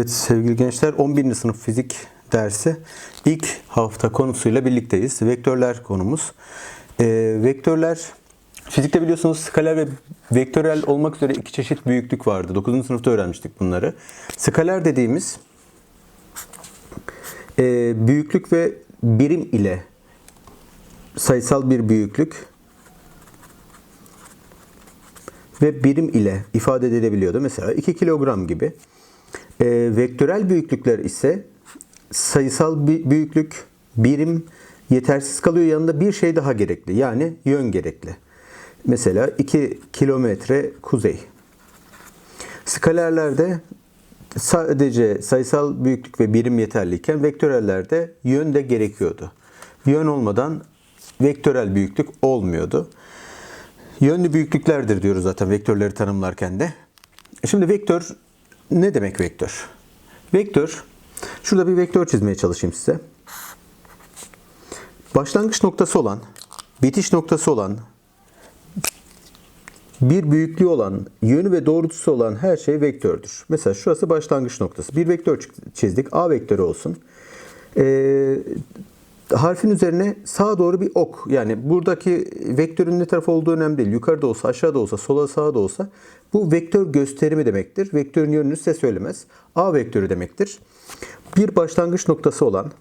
Evet sevgili gençler 11. sınıf fizik dersi ilk hafta konusuyla birlikteyiz. Vektörler konumuz. Ee, vektörler fizikte biliyorsunuz skaler ve vektörel olmak üzere iki çeşit büyüklük vardı. 9. sınıfta öğrenmiştik bunları. Skaler dediğimiz e, büyüklük ve birim ile sayısal bir büyüklük ve birim ile ifade edilebiliyordu. Mesela 2 kilogram gibi. E, vektörel büyüklükler ise sayısal büyüklük, birim yetersiz kalıyor. Yanında bir şey daha gerekli. Yani yön gerekli. Mesela 2 kilometre kuzey. Skalerlerde sadece sayısal büyüklük ve birim yeterliyken vektörellerde yön de gerekiyordu. Yön olmadan vektörel büyüklük olmuyordu. Yönlü büyüklüklerdir diyoruz zaten vektörleri tanımlarken de. E Şimdi vektör ne demek vektör? Vektör, şurada bir vektör çizmeye çalışayım size. Başlangıç noktası olan, bitiş noktası olan, bir büyüklüğü olan, yönü ve doğrultusu olan her şey vektördür. Mesela şurası başlangıç noktası. Bir vektör çizdik. A vektörü olsun. Ee, harfin üzerine sağa doğru bir ok. Yani buradaki vektörün ne taraf olduğu önemli değil. Yukarıda olsa, aşağıda olsa, sola sağa da olsa bu vektör gösterimi demektir. Vektörün yönünü size söylemez. A vektörü demektir. Bir başlangıç noktası olan,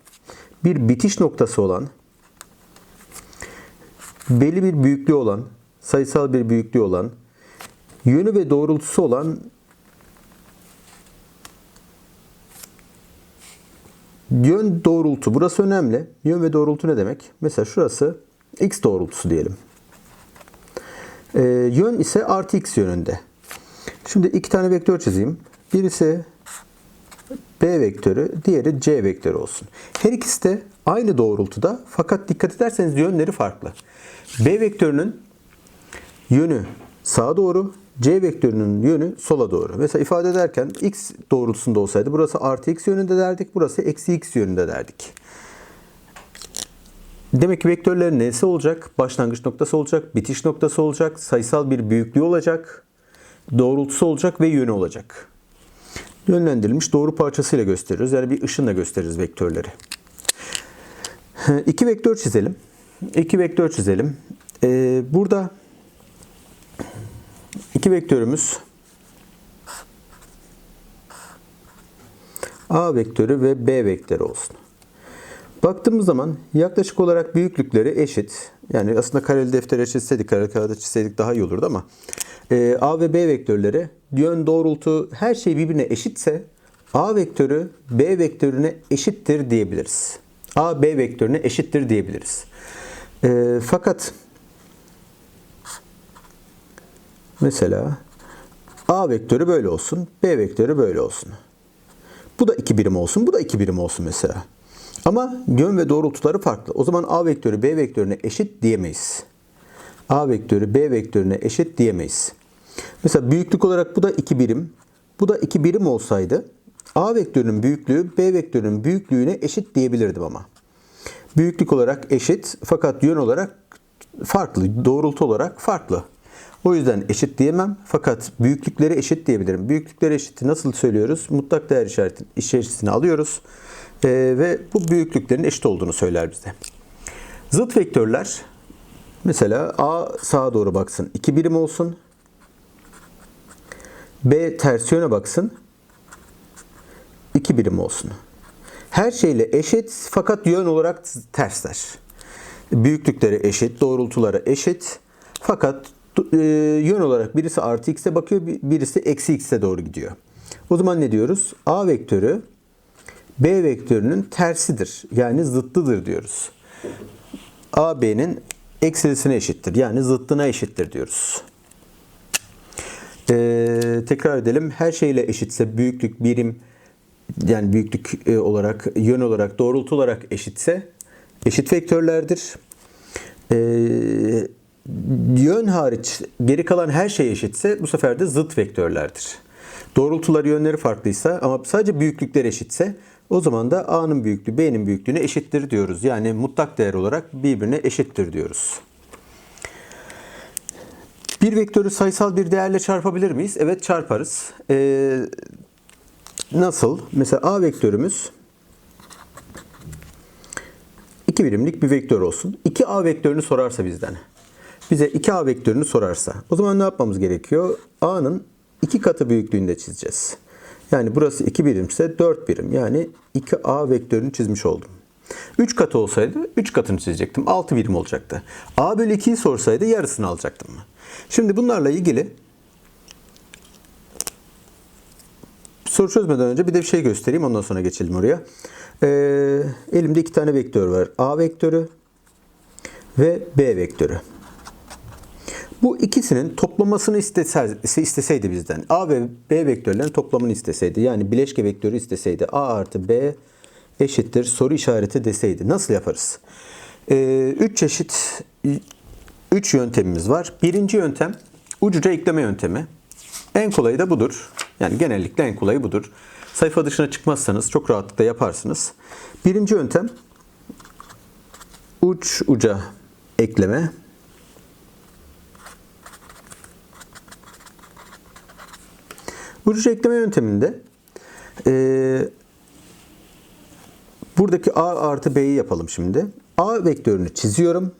bir bitiş noktası olan, belli bir büyüklüğü olan, sayısal bir büyüklüğü olan, yönü ve doğrultusu olan Yön doğrultu. Burası önemli. Yön ve doğrultu ne demek? Mesela şurası x doğrultusu diyelim. Ee, yön ise artı x yönünde. Şimdi iki tane vektör çizeyim. Birisi b vektörü, diğeri c vektörü olsun. Her ikisi de aynı doğrultuda fakat dikkat ederseniz yönleri farklı. b vektörünün yönü sağa doğru, c vektörünün yönü sola doğru. Mesela ifade ederken x doğrultusunda olsaydı burası artı x yönünde derdik, burası eksi x yönünde derdik. Demek ki vektörlerin nesi olacak? Başlangıç noktası olacak, bitiş noktası olacak, sayısal bir büyüklüğü olacak, doğrultusu olacak ve yönü olacak. Yönlendirilmiş doğru parçasıyla gösteriyoruz. Yani bir ışınla gösteririz vektörleri. İki vektör çizelim. İki vektör çizelim. Ee, burada iki vektörümüz A vektörü ve B vektörü olsun. Baktığımız zaman yaklaşık olarak büyüklükleri eşit. Yani aslında kareli deftere çizseydik, kareli kağıda çizseydik daha iyi olurdu ama e, A ve B vektörleri yön, doğrultu her şey birbirine eşitse A vektörü B vektörüne eşittir diyebiliriz. A B vektörüne eşittir diyebiliriz. E, fakat mesela A vektörü böyle olsun, B vektörü böyle olsun. Bu da iki birim olsun, bu da iki birim olsun mesela. Ama yön ve doğrultuları farklı. O zaman A vektörü B vektörüne eşit diyemeyiz. A vektörü B vektörüne eşit diyemeyiz. Mesela büyüklük olarak bu da 2 birim. Bu da 2 birim olsaydı A vektörünün büyüklüğü B vektörünün büyüklüğüne eşit diyebilirdim ama. Büyüklük olarak eşit fakat yön olarak farklı, doğrultu olarak farklı. O yüzden eşit diyemem fakat büyüklükleri eşit diyebilirim. Büyüklükleri eşit nasıl söylüyoruz? Mutlak değer işareti, içerisine alıyoruz ee, ve bu büyüklüklerin eşit olduğunu söyler bize. Zıt vektörler mesela A sağa doğru baksın 2 birim olsun. B ters yöne baksın 2 birim olsun. Her şeyle eşit fakat yön olarak tersler. Büyüklükleri eşit, doğrultuları eşit fakat e, yön olarak birisi artı x'e bakıyor, birisi eksi x'e doğru gidiyor. O zaman ne diyoruz? A vektörü B vektörünün tersidir. Yani zıttıdır diyoruz. A B'nin eksilisine eşittir. Yani zıttına eşittir diyoruz. Ee, tekrar edelim. Her şeyle eşitse büyüklük, birim yani büyüklük e, olarak, yön olarak, doğrultu olarak eşitse eşit vektörlerdir. Ee, yön hariç geri kalan her şey eşitse bu sefer de zıt vektörlerdir. Doğrultuları yönleri farklıysa ama sadece büyüklükler eşitse o zaman da A'nın büyüklüğü B'nin büyüklüğüne eşittir diyoruz. Yani mutlak değer olarak birbirine eşittir diyoruz. Bir vektörü sayısal bir değerle çarpabilir miyiz? Evet çarparız. Ee, nasıl? Mesela A vektörümüz 2 birimlik bir vektör olsun. 2A vektörünü sorarsa bizden. Bize 2A vektörünü sorarsa. O zaman ne yapmamız gerekiyor? A'nın 2 katı büyüklüğünde çizeceğiz. Yani burası 2 birimse 4 birim. Yani 2A vektörünü çizmiş oldum. 3 katı olsaydı 3 katını çizecektim. 6 birim olacaktı. A bölü 2'yi sorsaydı yarısını alacaktım. Şimdi bunlarla ilgili soru çözmeden önce bir de bir şey göstereyim. Ondan sonra geçelim oraya. Ee, elimde iki tane vektör var. A vektörü ve B vektörü. Bu ikisinin toplamasını isteseydi, isteseydi bizden. A ve B vektörlerin toplamını isteseydi. Yani bileşke vektörü isteseydi. A artı B eşittir soru işareti deseydi. Nasıl yaparız? Ee, üç çeşit üç yöntemimiz var. Birinci yöntem ucuca ekleme yöntemi. En kolayı da budur. Yani genellikle en kolayı budur. Sayfa dışına çıkmazsanız çok rahatlıkla yaparsınız. Birinci yöntem uç uca ekleme. Uç uca ekleme yönteminde e, buradaki A artı B'yi yapalım şimdi. A vektörünü çiziyorum.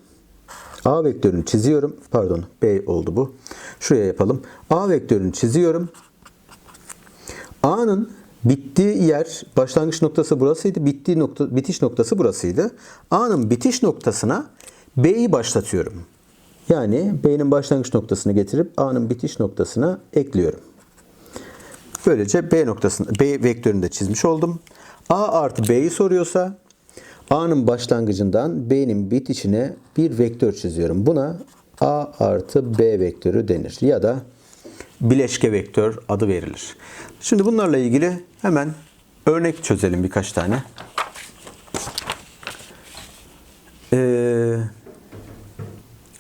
A vektörünü çiziyorum. Pardon B oldu bu. Şuraya yapalım. A vektörünü çiziyorum. A'nın bittiği yer başlangıç noktası burasıydı. Bittiği nokta, bitiş noktası burasıydı. A'nın bitiş noktasına B'yi başlatıyorum. Yani B'nin başlangıç noktasını getirip A'nın bitiş noktasına ekliyorum. Böylece B noktasını, B vektörünü de çizmiş oldum. A artı B'yi soruyorsa A'nın başlangıcından B'nin bitişine bir vektör çiziyorum. Buna A artı B vektörü denir. Ya da bileşke vektör adı verilir. Şimdi bunlarla ilgili hemen örnek çözelim birkaç tane. Ee,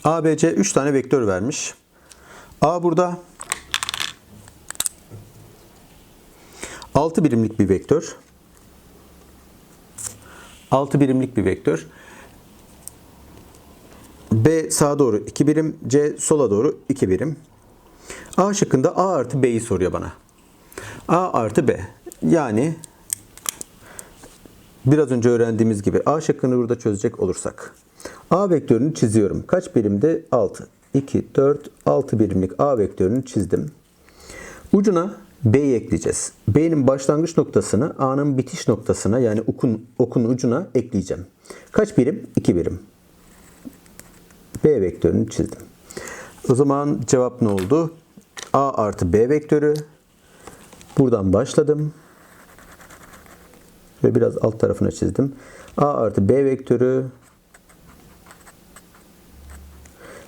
ABC 3 tane vektör vermiş. A burada 6 birimlik bir vektör. 6 birimlik bir vektör. B sağa doğru 2 birim, C sola doğru 2 birim. A şıkkında A artı B'yi soruyor bana. A artı B. Yani biraz önce öğrendiğimiz gibi A şıkkını burada çözecek olursak. A vektörünü çiziyorum. Kaç birimde? 6. 2, 4, 6 birimlik A vektörünü çizdim. Ucuna B'yi ekleyeceğiz. B'nin başlangıç noktasını A'nın bitiş noktasına yani okun, okun ucuna ekleyeceğim. Kaç birim? 2 birim. B vektörünü çizdim. O zaman cevap ne oldu? A artı B vektörü. Buradan başladım. Ve biraz alt tarafına çizdim. A artı B vektörü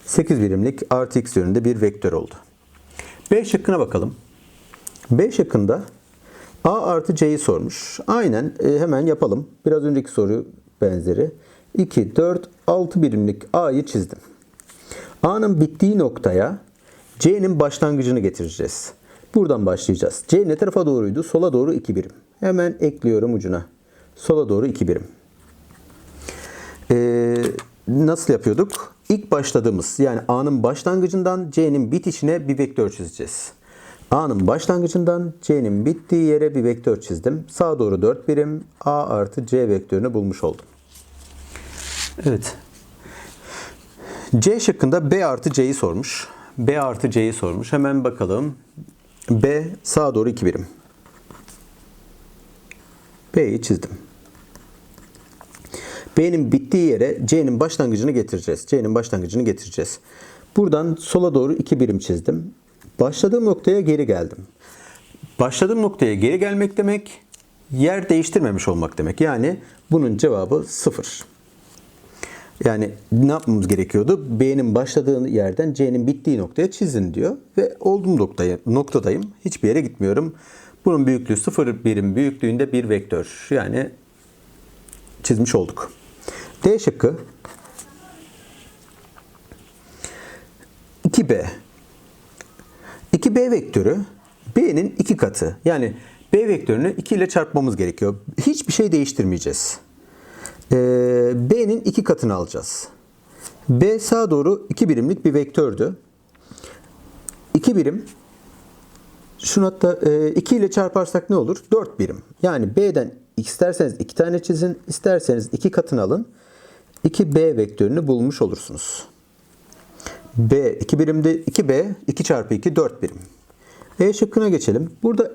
8 birimlik artı x yönünde bir vektör oldu. B şıkkına bakalım. B şıkkında A artı C'yi sormuş. Aynen e, hemen yapalım. Biraz önceki soru benzeri. 2, 4, 6 birimlik A'yı çizdim. A'nın bittiği noktaya C'nin başlangıcını getireceğiz. Buradan başlayacağız. C ne tarafa doğruydu? Sola doğru 2 birim. Hemen ekliyorum ucuna. Sola doğru 2 birim. Ee, nasıl yapıyorduk? İlk başladığımız yani A'nın başlangıcından C'nin bitişine bir vektör çizeceğiz. A'nın başlangıcından C'nin bittiği yere bir vektör çizdim. Sağa doğru 4 birim A artı C vektörünü bulmuş oldum. Evet. C şıkkında B artı C'yi sormuş. B artı C'yi sormuş. Hemen bakalım. B sağa doğru 2 birim. B'yi çizdim. B'nin bittiği yere C'nin başlangıcını getireceğiz. C'nin başlangıcını getireceğiz. Buradan sola doğru 2 birim çizdim. Başladığım noktaya geri geldim. Başladığım noktaya geri gelmek demek yer değiştirmemiş olmak demek. Yani bunun cevabı 0. Yani ne yapmamız gerekiyordu? B'nin başladığı yerden C'nin bittiği noktaya çizin diyor. Ve olduğum noktaya, noktadayım. Hiçbir yere gitmiyorum. Bunun büyüklüğü 0 birim büyüklüğünde bir vektör. Yani çizmiş olduk. D şıkkı 2B 2B vektörü B'nin iki katı. Yani B vektörünü 2 ile çarpmamız gerekiyor. Hiçbir şey değiştirmeyeceğiz. Ee, B'nin iki katını alacağız. B sağa doğru 2 birimlik bir vektördü. 2 birim Şunu hatta e, 2 ile çarparsak ne olur? 4 birim. Yani B'den isterseniz 2 tane çizin, isterseniz 2 katını alın. 2B vektörünü bulmuş olursunuz. B 2 birimde 2B 2 çarpı 2 4 birim. E şıkkına geçelim. Burada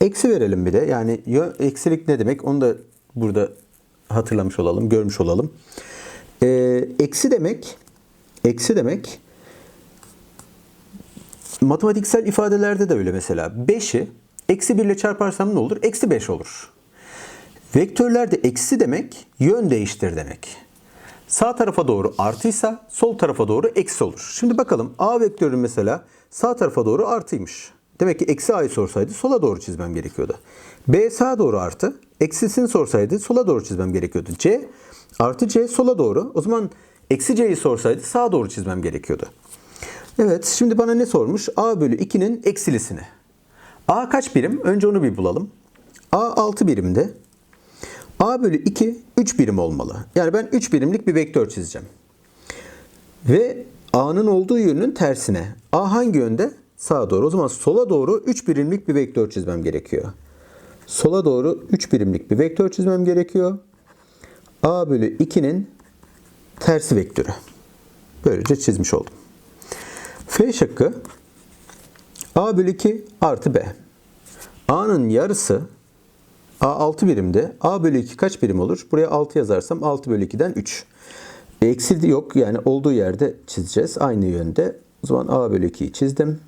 eksi verelim bir de. Yani eksilik ne demek? Onu da burada hatırlamış olalım, görmüş olalım. E, eksi demek eksi demek matematiksel ifadelerde de öyle mesela. 5'i eksi 1 ile çarparsam ne olur? Eksi 5 olur. Vektörlerde eksi demek yön değiştir demek. Sağ tarafa doğru artıysa sol tarafa doğru eksi olur. Şimdi bakalım A vektörü mesela sağ tarafa doğru artıymış. Demek ki eksi A'yı sorsaydı sola doğru çizmem gerekiyordu. B sağa doğru artı. Eksisini sorsaydı sola doğru çizmem gerekiyordu. C artı C sola doğru. O zaman eksi C'yi sorsaydı sağa doğru çizmem gerekiyordu. Evet şimdi bana ne sormuş? A bölü 2'nin eksilisini. A kaç birim? Önce onu bir bulalım. A 6 birimde. A bölü 2 3 birim olmalı. Yani ben 3 birimlik bir vektör çizeceğim. Ve A'nın olduğu yönün tersine. A hangi yönde? Sağa doğru. O zaman sola doğru 3 birimlik bir vektör çizmem gerekiyor. Sola doğru 3 birimlik bir vektör çizmem gerekiyor. A bölü 2'nin tersi vektörü. Böylece çizmiş oldum. F şıkkı A bölü 2 artı B. A'nın yarısı A 6 birimde. A bölü 2 kaç birim olur? Buraya 6 yazarsam 6 bölü 2'den 3. Eksi yok yani olduğu yerde çizeceğiz. Aynı yönde. O zaman A bölü 2'yi çizdim.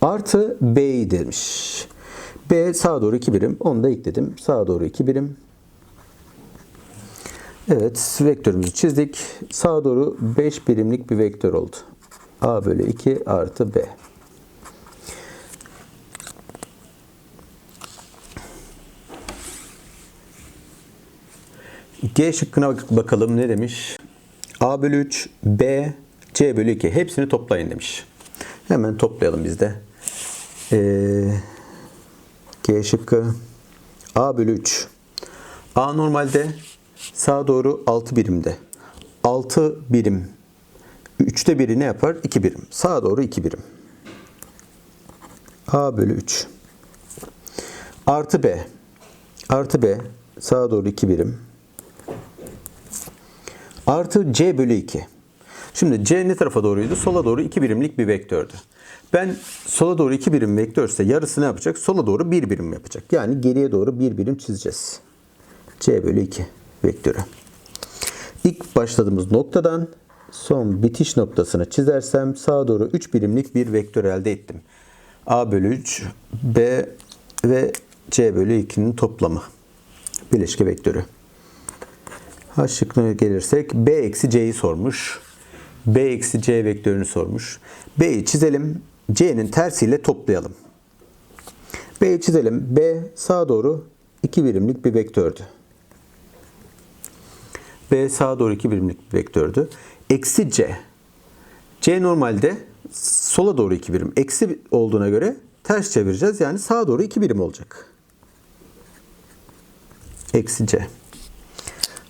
Artı B'yi demiş. B sağa doğru 2 birim. Onu da ekledim. Sağa doğru 2 birim. Evet vektörümüzü çizdik. Sağa doğru 5 birimlik bir vektör oldu. A bölü 2 artı B. G şıkkına bak- bakalım ne demiş? A bölü 3, B, C bölü 2. Hepsini toplayın demiş. Hemen toplayalım biz de. Ee, G şıkkı A bölü 3. A normalde sağa doğru 6 birimde. 6 birim. 3'te biri ne yapar? 2 birim. Sağa doğru 2 birim. A bölü 3. Artı B. Artı B. Sağa doğru 2 birim. Artı C bölü 2. Şimdi C ne tarafa doğruydu? Sola doğru 2 birimlik bir vektördü. Ben sola doğru 2 birim vektörse yarısı ne yapacak? Sola doğru 1 birim yapacak. Yani geriye doğru 1 birim çizeceğiz. C bölü 2 vektörü. İlk başladığımız noktadan son bitiş noktasını çizersem sağa doğru 3 birimlik bir vektör elde ettim. A bölü 3, B ve C bölü 2'nin toplamı. Bileşke vektörü. H şıkkına gelirsek B eksi C'yi sormuş. B eksi C vektörünü sormuş. B'yi çizelim. C'nin tersiyle toplayalım. B'yi çizelim. B sağa doğru 2 birimlik bir vektördü. B sağa doğru 2 birimlik bir vektördü. Eksi C. C normalde sola doğru 2 birim. Eksi olduğuna göre ters çevireceğiz. Yani sağa doğru 2 birim olacak. Eksi C.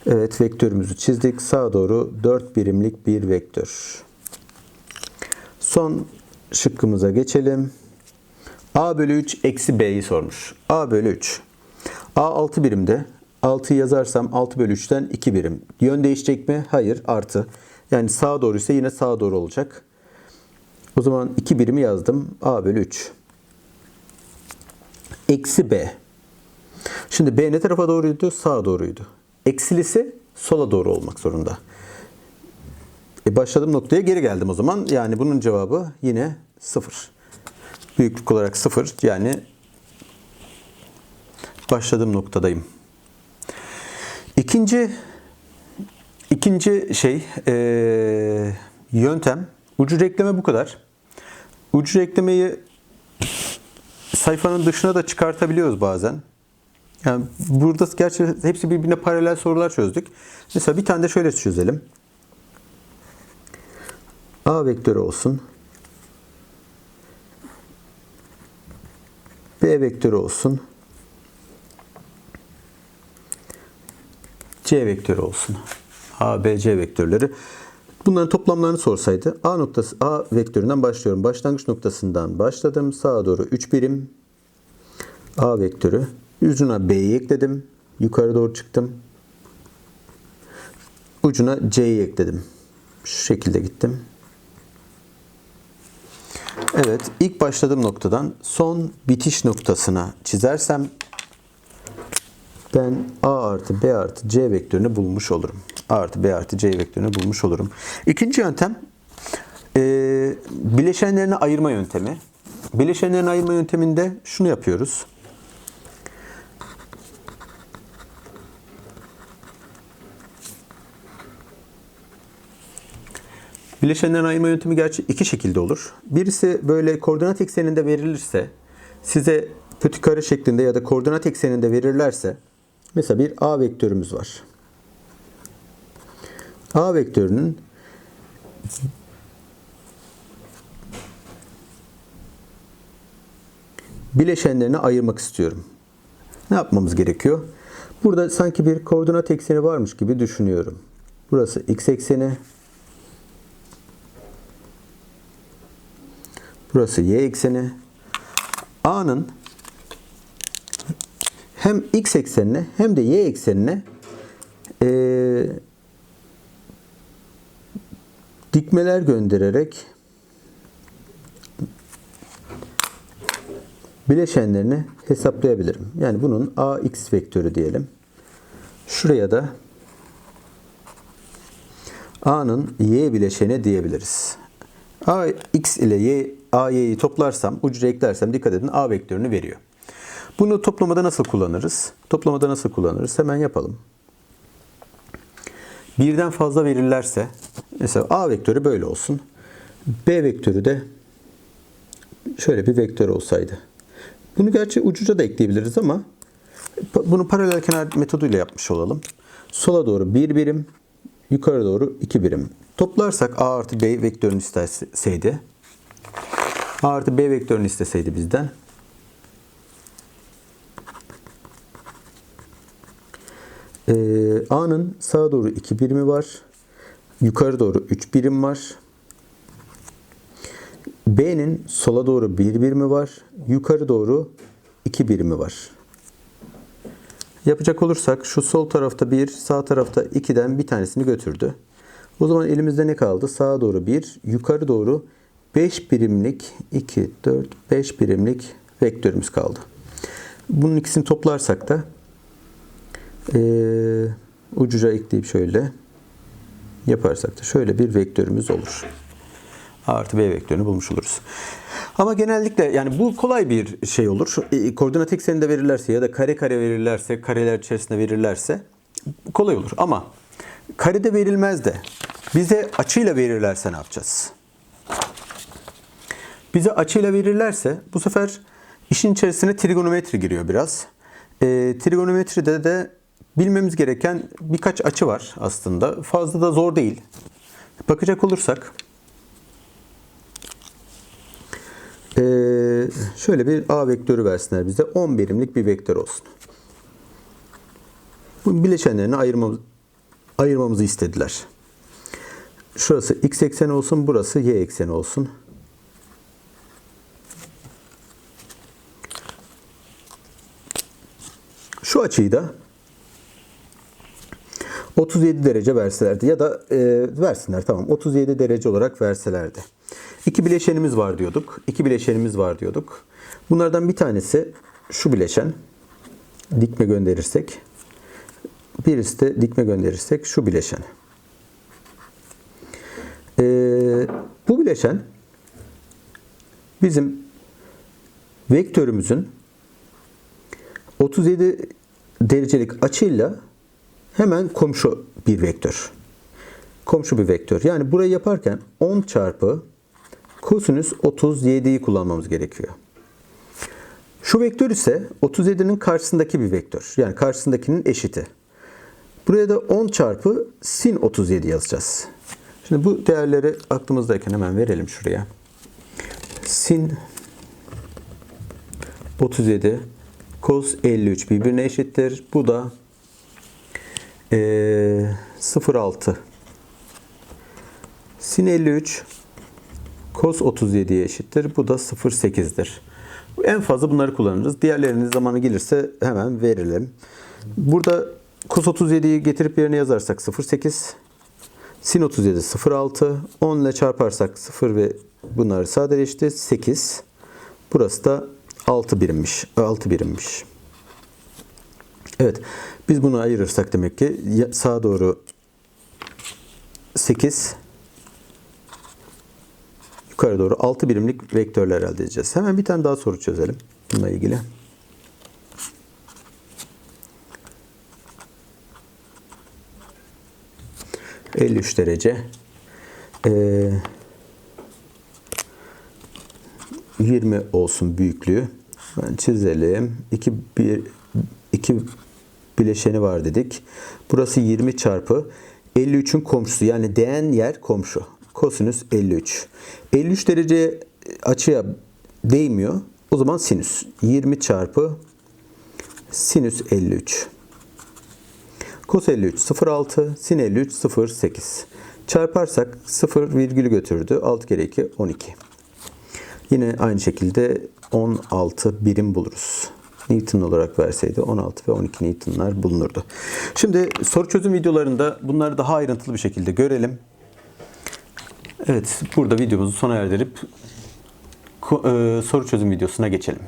Evet vektörümüzü çizdik. Sağa doğru 4 birimlik bir vektör. Son şıkkımıza geçelim. A bölü 3 eksi B'yi sormuş. A bölü 3. A 6 birimde. 6'yı yazarsam 6 bölü 3'ten 2 birim. Yön değişecek mi? Hayır. Artı. Yani sağa doğru ise yine sağa doğru olacak. O zaman 2 birimi yazdım. A bölü 3. Eksi B. Şimdi B ne tarafa doğruydu? Sağa doğruydu. Eksilisi sola doğru olmak zorunda. E başladığım noktaya geri geldim o zaman. Yani bunun cevabı yine 0. Büyüklük olarak 0. Yani başladığım noktadayım. İkinci ikinci şey eee, yöntem ucu ekleme bu kadar. Ucu eklemeyi sayfanın dışına da çıkartabiliyoruz bazen. Yani burada gerçi hepsi birbirine paralel sorular çözdük. Mesela bir tane de şöyle çözelim. A vektörü olsun. B vektörü olsun. C vektörü olsun. A, B, C vektörleri. Bunların toplamlarını sorsaydı A noktası A vektöründen başlıyorum. Başlangıç noktasından başladım. Sağa doğru 3 birim. A vektörü. Ucuna B'yi ekledim. Yukarı doğru çıktım. Ucuna C'yi ekledim. Şu şekilde gittim. Evet, ilk başladığım noktadan son bitiş noktasına çizersem ben A artı B artı C vektörünü bulmuş olurum. A artı B artı C vektörünü bulmuş olurum. İkinci yöntem e, bileşenlerini ayırma yöntemi. Bileşenlerini ayırma yönteminde şunu yapıyoruz. Bileşenlerin ayırma yöntemi gerçi iki şekilde olur. Birisi böyle koordinat ekseninde verilirse, size pötü kare şeklinde ya da koordinat ekseninde verirlerse, mesela bir A vektörümüz var. A vektörünün bileşenlerini ayırmak istiyorum. Ne yapmamız gerekiyor? Burada sanki bir koordinat ekseni varmış gibi düşünüyorum. Burası x ekseni, Burası y ekseni. A'nın hem x eksenine hem de y eksenine e, dikmeler göndererek bileşenlerini hesaplayabilirim. Yani bunun ax vektörü diyelim. Şuraya da a'nın y bileşeni diyebiliriz. A x ile y a y'yi toplarsam, ucuca eklersem dikkat edin a vektörünü veriyor. Bunu toplamada nasıl kullanırız? Toplamada nasıl kullanırız? Hemen yapalım. Birden fazla verirlerse mesela a vektörü böyle olsun. B vektörü de şöyle bir vektör olsaydı. Bunu gerçi ucuca da ekleyebiliriz ama bunu paralel kenar metoduyla yapmış olalım. Sola doğru bir birim, yukarı doğru iki birim. Toplarsak A artı B vektörünü isteseydi, A artı B vektörünü isteseydi bizden, ee, A'nın sağa doğru iki birimi var, yukarı doğru üç birim var. B'nin sola doğru bir birimi var, yukarı doğru iki birimi var. Yapacak olursak şu sol tarafta bir, sağ tarafta 2'den bir tanesini götürdü. O zaman elimizde ne kaldı? Sağa doğru 1, yukarı doğru 5 birimlik 2, 4, 5 birimlik vektörümüz kaldı. Bunun ikisini toplarsak da e, ucuca ekleyip şöyle yaparsak da şöyle bir vektörümüz olur. A artı B vektörünü bulmuş oluruz. Ama genellikle yani bu kolay bir şey olur. E, koordinat ekseninde verirlerse ya da kare kare verirlerse, kareler içerisinde verirlerse kolay olur. Ama karede verilmez de bize açıyla verirlerse ne yapacağız? Bize açıyla verirlerse bu sefer işin içerisine trigonometri giriyor biraz. E, trigonometride de bilmemiz gereken birkaç açı var aslında. Fazla da zor değil. Bakacak olursak Ee, şöyle bir A vektörü versinler bize. 10 birimlik bir vektör olsun. Bu bileşenlerini ayırmamız, ayırmamızı istediler. Şurası x ekseni olsun, burası y ekseni olsun. Şu açıyı da 37 derece verselerdi ya da e, versinler tamam 37 derece olarak verselerdi. İki bileşenimiz var diyorduk. İki bileşenimiz var diyorduk. Bunlardan bir tanesi şu bileşen. Dikme gönderirsek. Birisi de dikme gönderirsek şu bileşen. Ee, bu bileşen bizim vektörümüzün 37 derecelik açıyla hemen komşu bir vektör. Komşu bir vektör. Yani burayı yaparken 10 çarpı kosinüs 37'yi kullanmamız gerekiyor. Şu vektör ise 37'nin karşısındaki bir vektör. Yani karşısındakinin eşiti. Buraya da 10 çarpı sin 37 yazacağız. Şimdi bu değerleri aklımızdayken hemen verelim şuraya. Sin 37 cos 53 birbirine eşittir. Bu da e, 0.6 Sin 53 cos 37'ye eşittir. Bu da 0,8'dir. En fazla bunları kullanırız. Diğerlerinin zamanı gelirse hemen verelim. Burada cos 37'yi getirip yerine yazarsak 0,8. Sin 37 0,6. 10 ile çarparsak 0 ve bunları sadeleşti. 8. Burası da 6 birimmiş. 6 birimmiş. Evet. Biz bunu ayırırsak demek ki sağa doğru 8 yukarı doğru 6 birimlik vektörler elde edeceğiz. Hemen bir tane daha soru çözelim bununla ilgili. ...53 derece... Ee, 20 olsun büyüklüğü. Çizelim. 2 bir 2 bileşeni var dedik. Burası 20 çarpı 53'ün komşusu yani değen yer komşu. Kosinüs 53. 53 derece açıya değmiyor. O zaman sinüs 20 çarpı sinüs 53. Kos 53 0,6, sin 53 0,8. Çarparsak 0 virgülü götürdü. 6 kere 2 12. Yine aynı şekilde 16 birim buluruz. Newton olarak verseydi 16 ve 12 Newton'lar bulunurdu. Şimdi soru çözüm videolarında bunları daha ayrıntılı bir şekilde görelim. Evet, burada videomuzu sona erdirip e, soru çözüm videosuna geçelim.